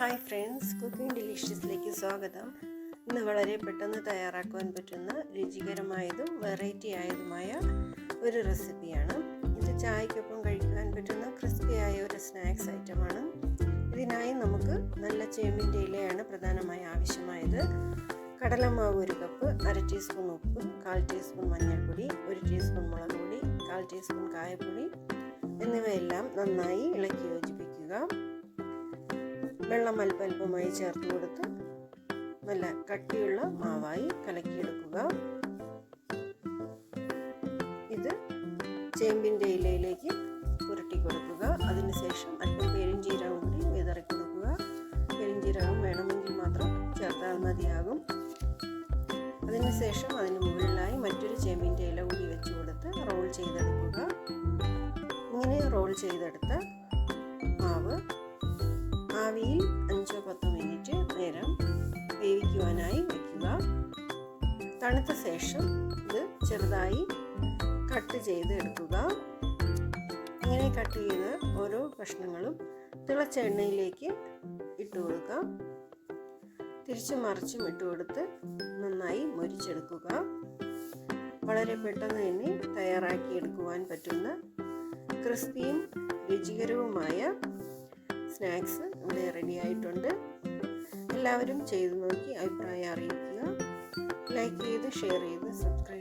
Hi friends cooking ഡിലീഷ്യസിലേക്ക് സ്വാഗതം. ഇന്ന് വളരെ പെട്ടെന്ന് തയ്യാറാക്കുവാൻ പറ്റുന്ന രുചികരമായതും വെറൈറ്റി ആയതുമായ ഒരു റെസിപ്പിയാണ് ഇത് ചായക്കൊപ്പം കഴിക്കാൻ പറ്റുന്ന ക്രിസ്പിയായ ഒരു സ്നാക്സ് ഐറ്റമാണ് ഇതിനായി നമുക്ക് നല്ല ചേമ്പിന്റെ ഇലയാണ് പ്രധാനമായി ആവശ്യമായത്. കടലമാവ് ഒരു കപ്പ് അര ടീസ്പൂൺ ഉപ്പ് കാൽ ടീസ്പൂൺ മഞ്ഞൾപ്പൊടി ഒരു ടീസ്പൂൺ മുളക് പൊടി കാൽ ടീസ്പൂൺ കായപ്പൊടി എന്നിവയെല്ലാം നന്നായി ഇളക്കി യോജിപ്പിക്കുക. വെള്ളം അല്പല്പമായി ചേർത്ത് കൊടുത്ത് നല്ല കട്ടിയുള്ള മാവായി കലക്കിയെടുക്കുക. ഇത് ചേമ്പിന്റെ ഇലയിലേക്ക് പുരട്ടി കൊടുക്കുക. അതിനുശേഷം അല്പം പെരിഞ്ചീരകം കൂടി വിതറി കൊടുക്കുക. പെരിഞ്ചീരകം വേണമെങ്കിൽ മാത്രം ചേർത്താൽ മതിയാകും. അതിനുശേഷം അതിന് മുകളിലായി മറ്റൊരു ചേമ്പിന്റെ ഇല കൂടി വെച്ച് കൊടുത്ത് റോൾ ചെയ്തെടുക്കുക. ഇങ്ങനെ റോൾ ചെയ്തെടുത്ത തണുത്ത ശേഷം ഇത് ചെറുതായി കട്ട് ചെയ്ത് എടുക്കുക. ഇങ്ങനെ കട്ട് ചെയ്ത് ഓരോ കഷ്ണങ്ങളും തിളച്ച എണ്ണയിലേക്ക് ഇട്ട് കൊടുക്കാം തിരിച്ചു മറിച്ചും ഇട്ട് കൊടുത്ത് നന്നായി മൊരിച്ചെടുക്കുക. വളരെ പെട്ടെന്ന് തന്നെ തയ്യാറാക്കി എടുക്കുവാൻ പറ്റുന്ന ക്രിസ്പിയും രുചികരവുമായ സ്നാക്സ് ഇവിടെ റെഡിയായിട്ടുണ്ട് എല്ലാവരും ചെയ്തു നോക്കി അഭിപ്രായം അറിയിക്കുക. ലൈക്ക് ചെയ്ത് ഷെയർ ചെയ്ത് സബ്സ്ക്രൈബ്